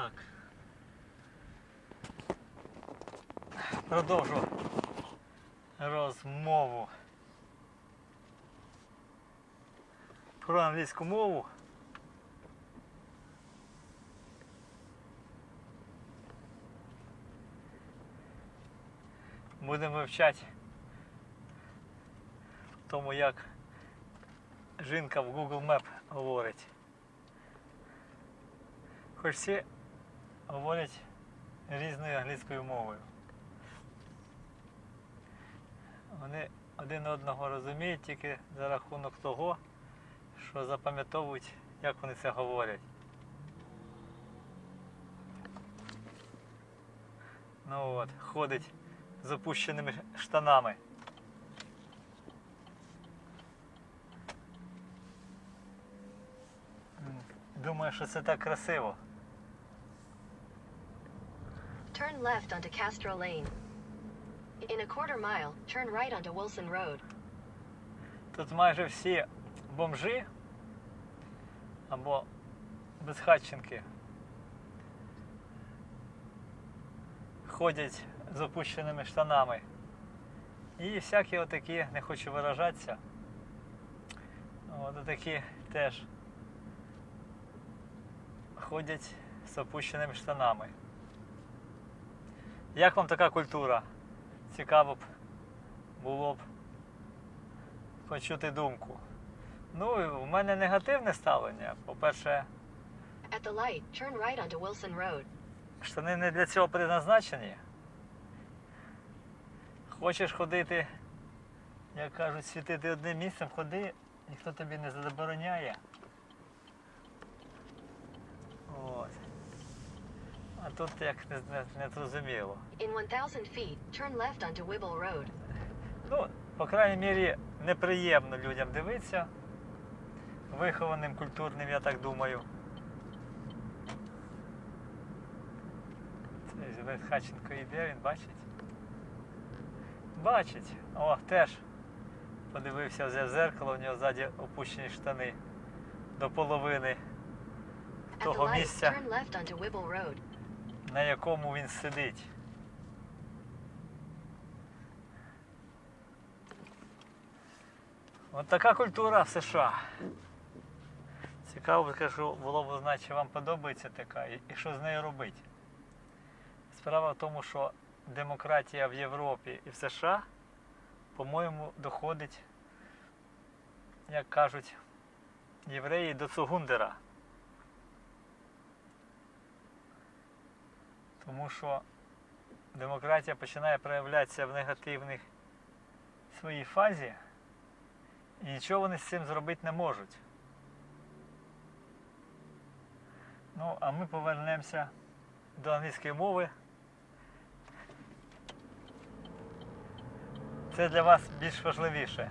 Так. Продовжу розмову про англійську мову. Будемо вивчати тому, як жінка в Google Map говорить. Хоч всі говорять різною англійською мовою. Вони один одного розуміють тільки за рахунок того, що запам'ятовують, як вони це говорять. Ну от, ходить з опущеними штанами. Думаю, що це так красиво. Turn left onto Castro Lane. In a quarter mile, turn right onto Wilson Road. Тут майже всі бомжи або безхатченки ходять з опущеними штанами. І всякі отакі, не хочу виражатися, от такі теж ходять з опущеними штанами. Як вам така культура? Цікаво б було б почути думку. Ну, в мене негативне ставлення. По-перше, At the light, turn right onto Wilson Road. штани не для цього предназначені. Хочеш ходити, як кажуть, світити одним місцем, ходи, ніхто тобі не забороняє. От. А тут як не, не, не зрозуміло. In 1,000 feet, turn left onto Wibble Road. Ну, по крайній мірі, неприємно людям дивитися. Вихованим, культурним, я так думаю. Цей Хаченко йде, він бачить. Бачить. О, теж подивився взяв зеркало, у нього ззаді опущені штани до половини того місця, на якому він сидить. От така культура в США. Цікаво, кажу, було б знати, чи вам подобається така і, що з нею робити. Справа в тому, що демократія в Європі і в США, по-моєму, доходить, як кажуть євреї, до Цугундера. Тому що демократія починає проявлятися в негативних своїй фазі, і нічого вони з цим зробити не можуть. Ну, а ми повернемося до англійської мови. Це для вас більш важливіше.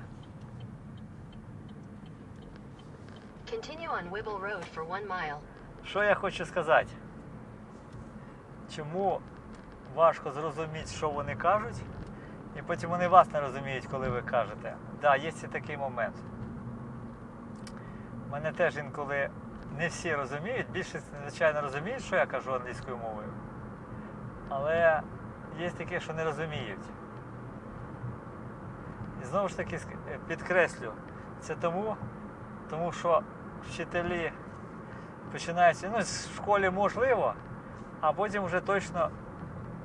Continue on Wibble Road for one mile. Що я хочу сказати? Чому важко зрозуміти, що вони кажуть, і потім вони вас не розуміють, коли ви кажете. Так, да, є і такий момент. Мене теж інколи не всі розуміють, більшість, звичайно, розуміють, що я кажу англійською мовою. Але є такі, що не розуміють. І знову ж таки е, підкреслю, це тому, тому що вчителі починаються, ну, в школі можливо, а потім вже точно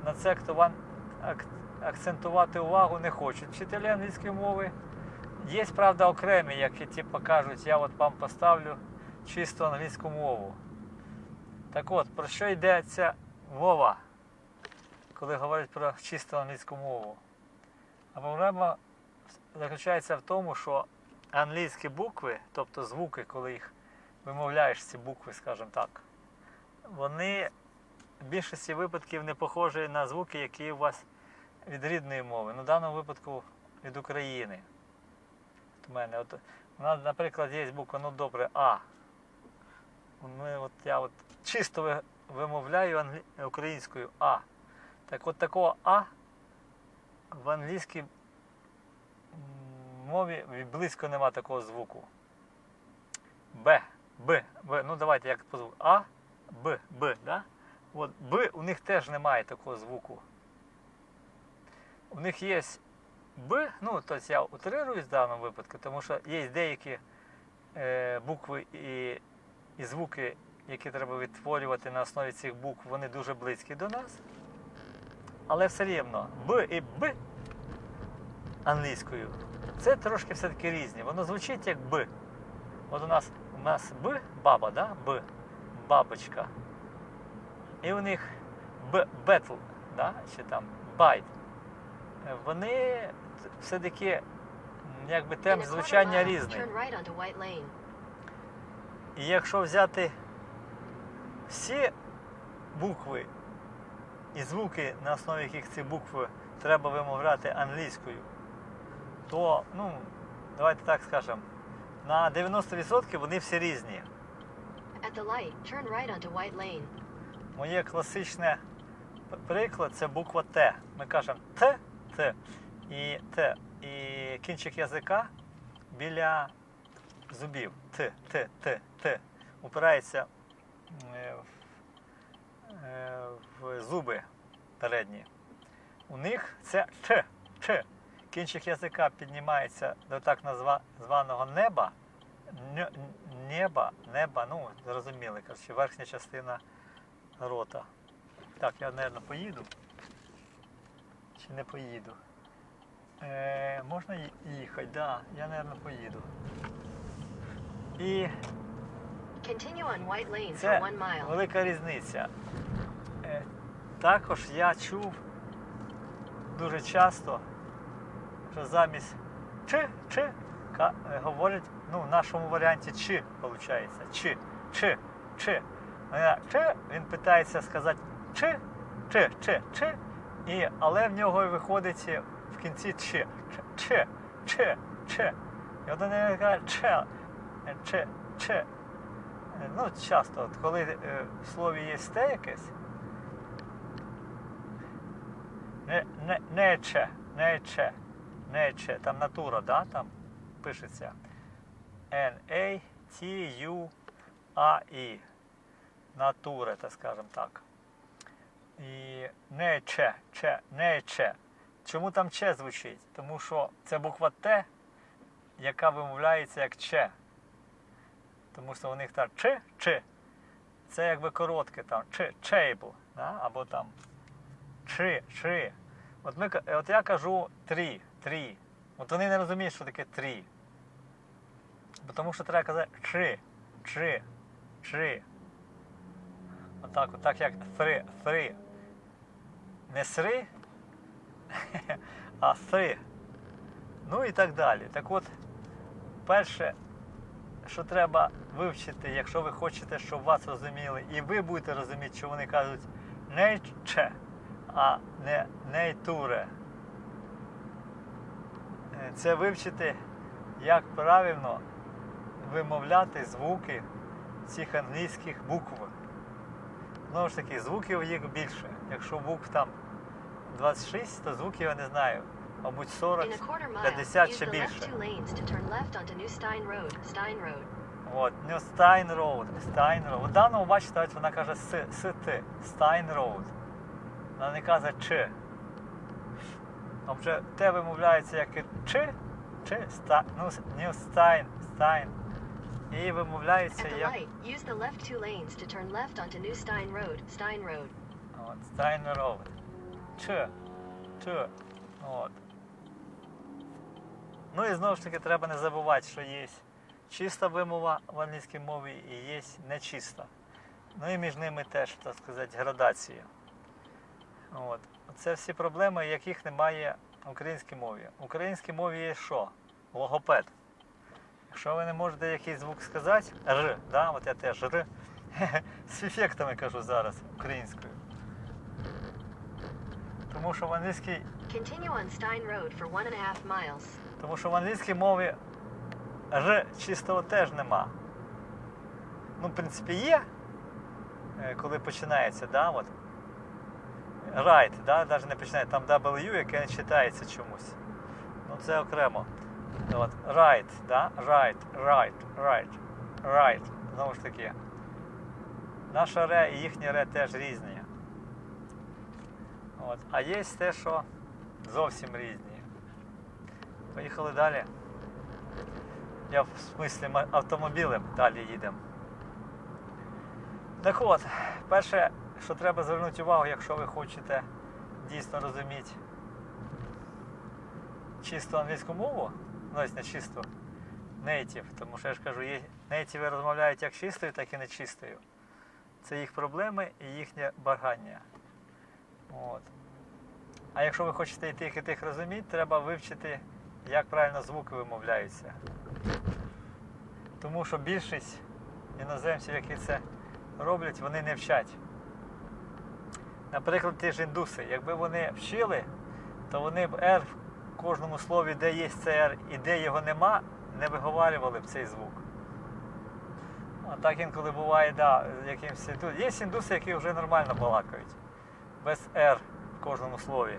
на це акцентувати увагу не хочуть. Вчителі англійської мови. Є, правда, окремі, які типу, кажуть, я от вам поставлю чисто англійську мову. Так от, про що йдеться мова, коли говорять про чисто англійську мову? А проблема заключається в тому, що англійські букви, тобто звуки, коли їх вимовляєш ці букви, скажімо так, вони в більшості випадків не похожі на звуки, які у вас від рідної мови. Ну, в даному випадку від України. От у мене, от, у нас, наприклад, є буква, ну добре, А. Ми, от, я от чисто вимовляю англі... українською А. Так от такого А в англійській мові близько нема такого звуку. Б. Б. Б. Ну давайте як по звуку. А, Б, Б, да? От Б у них теж немає такого звуку. У них є Б, ну, тобто я утрируюсь в даному випадку, тому що є деякі е, букви і, і звуки, які треба відтворювати на основі цих букв, вони дуже близькі до нас. Але все рівно Б і Б англійською це трошки все-таки різні. Воно звучить як Б. От у нас у нас Б, баба, да? Б, бабочка. І у них бетл, да? чи там байт. Е, Вони все-таки якби темп звучання різний. І якщо взяти всі букви і звуки, на основі яких ці букви треба вимовляти англійською, то, ну, давайте так скажемо, на 90% вони всі різні. At the light, turn right onto White Lane. Моє класичне приклад це буква Т. Ми кажемо Т, Т і Т. І кінчик язика біля зубів. Т, Т, Т, Т. Упирається е, в, е, в зуби передні. У них це Ч, Ч. Кінчик язика піднімається до так званого неба. Неба, неба, ну, зрозуміли, коротше, верхня частина рота. Так, я, мабуть, поїду. Чи не поїду? Е, можна їхати, да, я, мабуть, поїду. І це велика різниця. Е, також я чув дуже часто, що замість чи, чи е, говорять, ну, в нашому варіанті чи, виходить, чи, чи, чи. Чи він питається сказати чи, чи, чи, чи, і, але в нього виходить в кінці чи, чи, чи, чи. І от вони кажуть чи, е, чи, чи. Ну, часто, от коли е, в слові є те якесь, не, не, нече, нече, нече, там натура, да, там пишеться. N-A-T-U-A-I. Натура, так скажемо так. І нече, че, нече. Чому там че звучить? Тому що це буква Т, яка вимовляється як че. Тому що у них там чи, чи. Це якби коротке там чи, чейбл, да? або там чи, чи. От, ми, от я кажу три, три. От вони не розуміють, що таке три. Тому що треба казати чи, чи, чи. Отак, отак як три, три. Не сри, а три. Ну і так далі. Так от, перше, що треба вивчити, якщо ви хочете, щоб вас розуміли, і ви будете розуміти, що вони кажуть нейче, а не нейтуре. Е, Це вивчити, як правильно вимовляти звуки цих англійських букв. Знову ж таки, звуків їх більше. Якщо букв там 26, то звуків я не знаю. Мабуть, 40, In a quarter mile, 50 use ще більше. New Stein Road. Stein Road. От, New Stein Road, Stein Road. У даному, бачите, ось вона каже с, с ти, Stein Road. Вона не каже чи. А вже те вимовляється як чи, чи, ста, ну, New Stein, Stein. І вимовляється як use the left two lanes to turn left onto New Stein Road. Stein Road. От, Stein Road. Ч. Ч. От. Ну і знову ж таки треба не забувати, що є чиста вимова в англійській мові і є нечиста. Ну і між ними теж, так сказати, градація. От. Це всі проблеми, яких немає в українській мові. В українській мові є що? Логопед. Якщо ви не можете якийсь звук сказати, Р, да? от я теж Р, з ефектами кажу зараз українською. Тому що в англійській, on Stein Road for one and a half miles. тому що в англійській мові Р чистого теж нема. Ну, в принципі, є, е, коли починається, да, от. Right, да, навіть не починає, там W, яке не читається чомусь. Ну це окремо. От, right, да, right, right, right, right. Знову ж таки. Наша ре і їхнє ре теж різні. От. А є те, що зовсім різні. Поїхали далі. Я в смислі автомобілем далі їдемо. Так от, перше, що треба звернути увагу, якщо ви хочете дійсно розуміти чисту англійську мову, ну ось не чисту, native, тому що я ж кажу, нейтіви розмовляють як чистою, так і нечистою. Це їх проблеми і їхнє багання. От. А якщо ви хочете і тих, і тих розуміти, треба вивчити, як правильно звуки вимовляються. Тому що більшість іноземців, які це роблять, вони не вчать. Наприклад, ті ж індуси, якби вони вчили, то вони б R кожному слові, де є R і де його нема, не виговарювали б цей звук. А так інколи буває, да, якимсь індус. Є індуси, які вже нормально балакають, без R в кожному слові.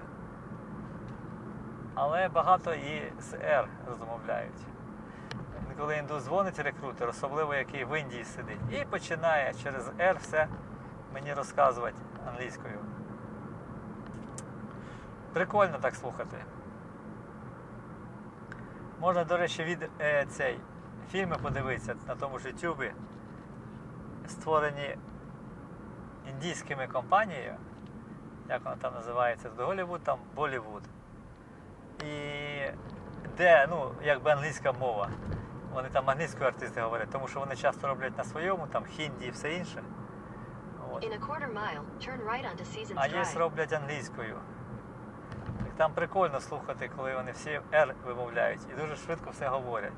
Але багато і з R розмовляють. Коли індус дзвонить рекрутер, особливо який в Індії сидить, і починає через R все мені розказувати англійською. Прикольно так слухати. Можна, до речі, від е, цей фільми подивитися на тому ж YouTube, створені індійськими компанією, як вона там називається, Голлівуд, там Болівуд. І де, ну, якби англійська мова. Вони там англійською артисти говорять, тому що вони часто роблять на своєму, там хінді і все інше. От. А є роблять англійською. Там прикольно слухати, коли вони всі R вимовляють і дуже швидко все говорять.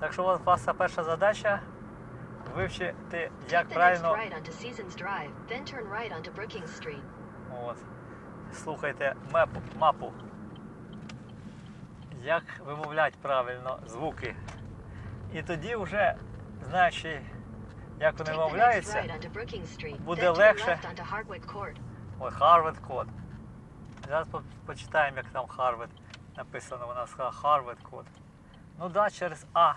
Так що у вас ваша перша задача вивчити, як правильно. От. Слухайте мепу, мапу. Як вимовляти правильно звуки. І тоді вже, знаючи, як вони вимовляються, буде легше. ой, Harvard код. Зараз по- почитаємо, як там Harvard написано. Вона сказала Harvard код. Ну так, да, через А.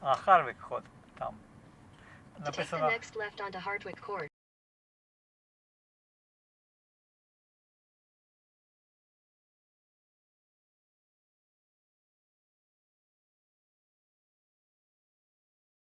А, Harvard код там. Написано.